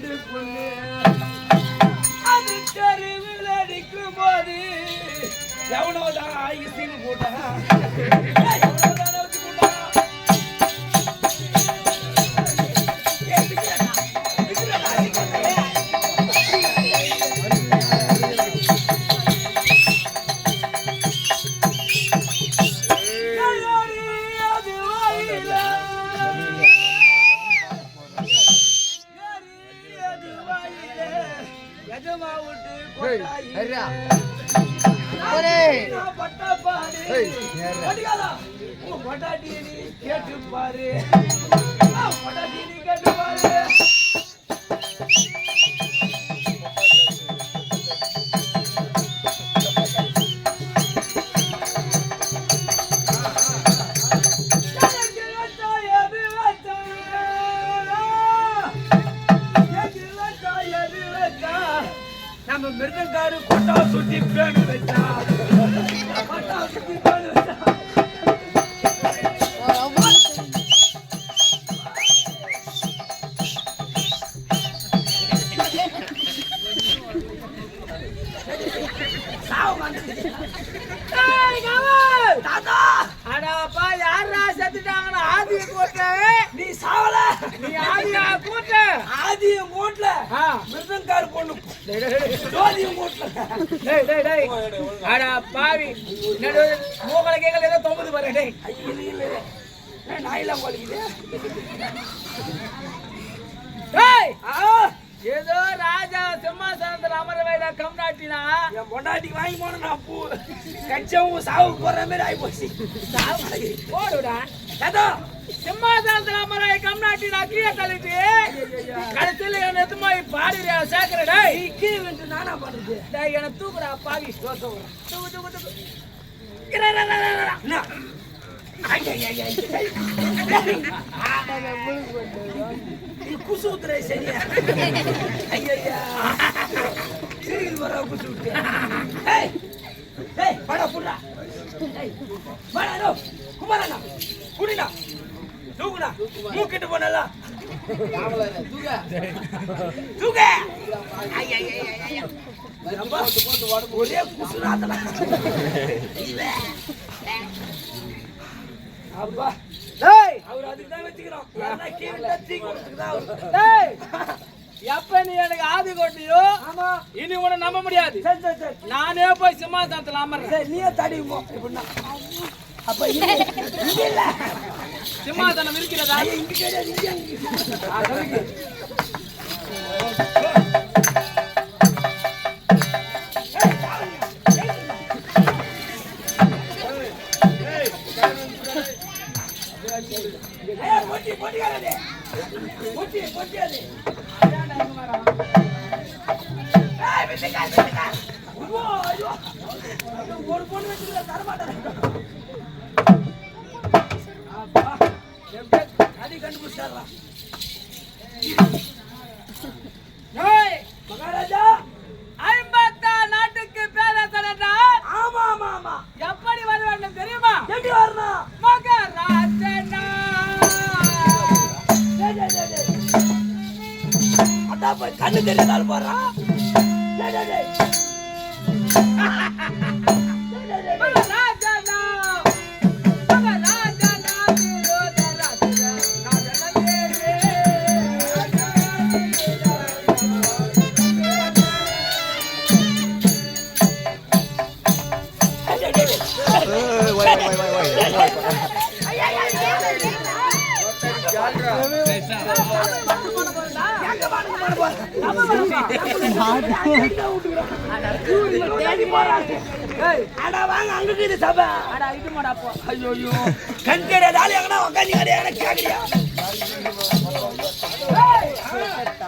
கண்டு கொண்டு. அது தெருவில் அடிக்கும் போது எவனோதான் ஆயுசின் கூட கேட்டு பாரு பொட்டாட்டி நீ கேட்டு பாரு நம்ம மிருகங்காரு கொட்டா சுட்டி பேடு வச்சா. கொட்டா சுட்டி அடாப்பா யாரா செத்துட்டாங்கன்னு ஆதிய கூட்ட நீ சாவல நீ ஆதியா கூட்ட ஆதியும் மூட்ல ஆ. மிருதங்காரு பொண்ணு ஜோதியும் மூட்ல டேய் டேய் டேய் அடா பாவி என்னடா மூக்கல கேக்கல ஏதோ தொங்குது பாரு டேய் ஐயோ, இல்ல, இல்ல, இல்ல. நாயெல்லாம் கொலைக்குது? டேய் ஆ, ஏதோ ராஜா சிம்மாசனத்துல அமர வைல கம்நாட்டினா என் பொண்டாட்டிக்கு வாங்கி போன நான் பூ. கச்சவும் சாவுக்கு போற மாதிரி ஆகி போச்சு போடுடா. ஏதோ சிம்மாசனத்துல அமர கம்நாட்டினா கீழே தள்ளிட்டு கடைசியில என்ன எத்து போய் பாடிறியா நீ கீழே நானா பண்றது டேய் என்ன தூக்குடா பாவி. தூக்கு தூக்கு தூக்கு. என்ன? குசு ஊத்துற சரியா ஐயா சிரிக்கிட்டு வர குசு விட்டு ஏய் புடா படா குமாரண்ணா மூக்கிட்டு போனல தூக்க. ஒரே குசு அப்பா. டேய். அவர் அதுக்கு தான் வச்சுக்கிறோம் யாருன்னா கீழே கொடுத்துக்கு தான் அவரு? டேய். எப்ப நீ எனக்கு ஆதி கொட்டியோ ஆமா. இனி உன்னை நம்ப முடியாது. சரி சரி சரி. நானே போய் சிம்மாசனத்துல அமர்றேன். சரி நீயே தடிவுமோ இப்படின்னா. அப்ப இங்க இல்ல. சிம்மாசனம் இருக்கிறதா? இங்க கிடையாது இங்க ஒரு பொண்ணு வச்சுருக்க தரமாட்டேன் அடி கண்டுபிடிச்சாரா மகாராஜா ஐம்பத்தா நாட்டுக்கு பேரசனா ஆமா ஆமா ஆமா எப்படி வர வேண்டும் தெரியுமா எப்படி வரணும் மகராஜனா அட்டா போய் கண்ணு தெரியதால் போறான். டேய், டேய்,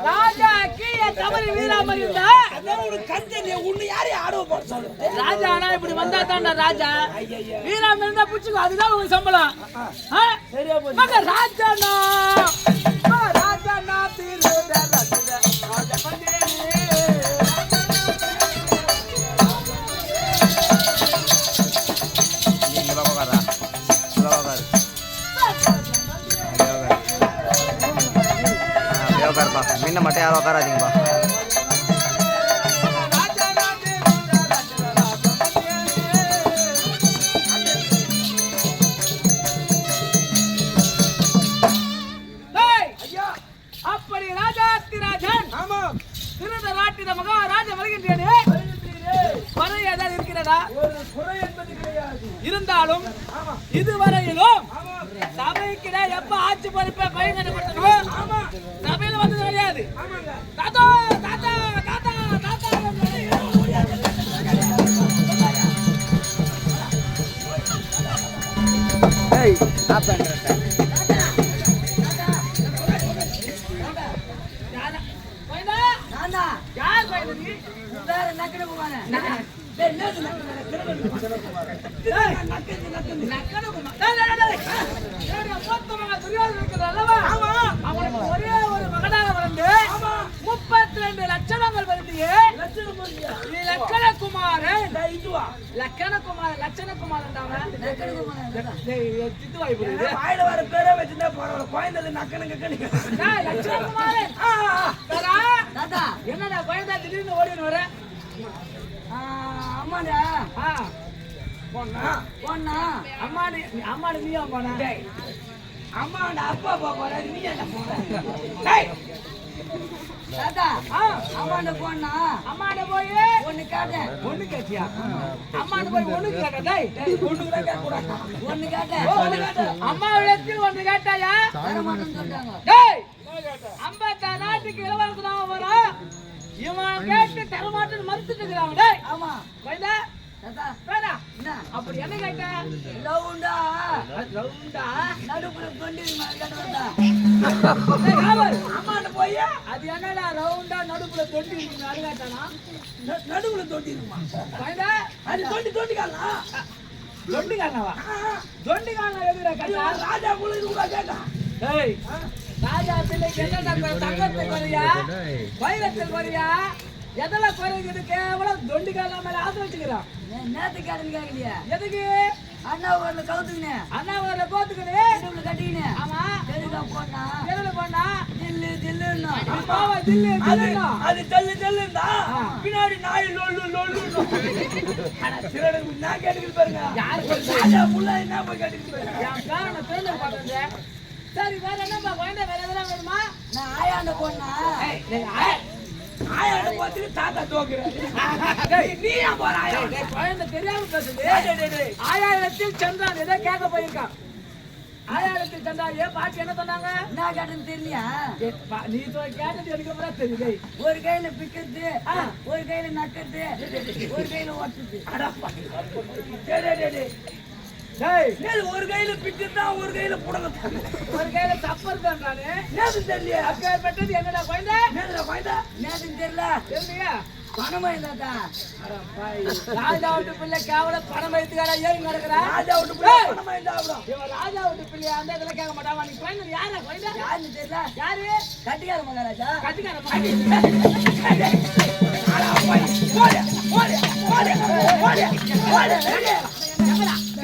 ராஜா கீழே தவறி வீராம இருந்தா அதான் யாரு ஆடவ போட சொல்றது ராஜா ஆனா இப்படி வந்தா தான்டா ராஜா வீராம இருந்தா புடிச்சுக்கோ அதுதான் உங்களுக்கு சம்பளம் ராஜா உட்காருப்பா. ஒரு மட்டும் யாரும் உட்காராதீங்கப்பா. இருந்தாலும் இதுவரையிலும் சபைக்கிட எப்ப ஆட்சி பொறுப்பை பயன்படுத்தணும் ஆமாங்க தாத்தா தாத்தா தாத்தா தாத்தா யாரா? கோயிந்தா? நான்தா. யார் கோயிந்தா நீ? வேற நக்கன முப்பத்தி ரெண்டு லட்சணங்கள் லக்கணகுமாரன். லட்சணகுமாரன் தான் அவன். நக்கன குமாரன். டேய், சித்து வாய் போடுது. வாயில வர பேரே வச்சிருந்தா பரவாயில்ல குழந்தை டேய், லட்சணகுமாரன். என்னடா குழந்தை திடீர்னு ஓடின்னு வர? ஆ, அம்மாடா, ஆ, பொண்ணா. பொண்ணா, அம்மாடி அம்மாடி நீயா போனா? அம்மா அப்பா அப்பா போறாரு நீ என்ன போற? தாத்தா, ஆ, அம்மாண்ட பொண்ணா, அம்மாட்ட போய் ஒண்ணு கேட்டேன், ஒண்ணு கேட்டியா அம்மாட்ட போய் ஒண்ணு கேட்டேன் டேய் பொண்ணுக்கு தான் கூடாது ஒண்ணு கேட்டேன். ஒண்ணு கேட்டேன் அம்மா இடத்தில் ஒண்ணு கேட்டாயா தரமாட்டேன்னு சொல்றாங்க டேய் ஐம்பத்தா நாட்டுக்கு தான் வரும் இவன் கேட்டு தரமாட்டேன்னு மறுத்துட்டு இருக்கிறான் டேய் ஆமா, வைதா அப்படி என்ன கேட்ட லவுண்டா, ரவுண்டா நடுப்புற தொண்டி மேல கேட்டு வந்தா. டேய், காவல். அம்மாட்ட போய் அது என்னடா ரவுண்டா நடுப்புல தொட்டி அது கேட்டானா? ந- நடுவுல தொட்டிருமா வைதா அது தொட்டி தொட்டிக்கலாம் தொண்டி காணவா தொண்டி காண எதுடா கேட்டா? ராஜா கூட கேட்டான் டேய் ராஜா பிள்ளைக்கு என்ன தங்கத்தில் வரியா வைரத்தில் வரியா எதுல குறைக்குது கேவலம் தொண்டி காலம் மேல ஆசை வச்சுக்கிறான். நே- நேத்து கேட்டேன்னு கேட்கலையே. எதுக்கு? அண்ணா ஊர்ல அண்ணா ஒரு கோத்துக்கணு இடுப்புல கட்டிக்கினேன். ஆமா. தெருக்கா பொண்ணா, எதுல பண்ணா தில்லு தில்லுன்னா. பாவா தில்லு அது தில்லுனா அது தள்ளு தள்ளுந்தா பின்னாடி நாய் லொல்லு லொல்லு ஆனா நான் கேட்டுக்கிட்டு பாருங்க. யாரு ராஜா புள்ள என்ன போய் கேட்டுக்கிட்டு பாருங்க. என் பேர்ல பாடுறது சரி வேற என்னப்பா குழந்தை வேற எதனா வேணுமா? நான் ஆயாண்ட ஆய். ஆயாட பார்த்துட்டு தாத்தா தோக்குறேன் நீ ஏன் போற ஆயா? குழந்தை தெரியாம பேசுது. ஆயாயிரத்தில் ஏதோ கேட்க போயிருக்கான். ஆயாயிரத்தில் ஏன் பாட்டி என்ன சொன்னாங்க? என்ன கேட்டேன்னு தெரியலையா? நீ கேட்டது எனக்கு அப்புறம் தெரியுது. ஒரு கையில பிக்கிறது ஒரு கையில நக்கிறது ஒரு கையில ஓட்டுறது. ஒரு கையில பிச்சுதான் ஒரு கையில புடங்க ஒரு கையில சப்பர் பண்றானு நேத்து தெரியல அப்பேற்பட்டது என்னடா குழந்தை நேத்துல குழந்தை நேத்து தெரியல தெரியலையா பணமா இல்லாதா. ராஜா வீட்டு பிள்ளை கேவலம் பணம் வைத்துக்காரா ஏறி நடக்கிறா ராஜா விட்டு போய் பணமா அப்புறம் இவன் ராஜா வீட்டு பிள்ளையா அந்த இதெல்லாம் கேட்க மாட்டான் நீ குழந்தை யாரா குழந்தை யாருன்னு தெரியல யாரு கட்டிக்கார மகாராஜா கட்டிக்கார மகன். ஆனா போய் போடு போடு போடு போடு போடு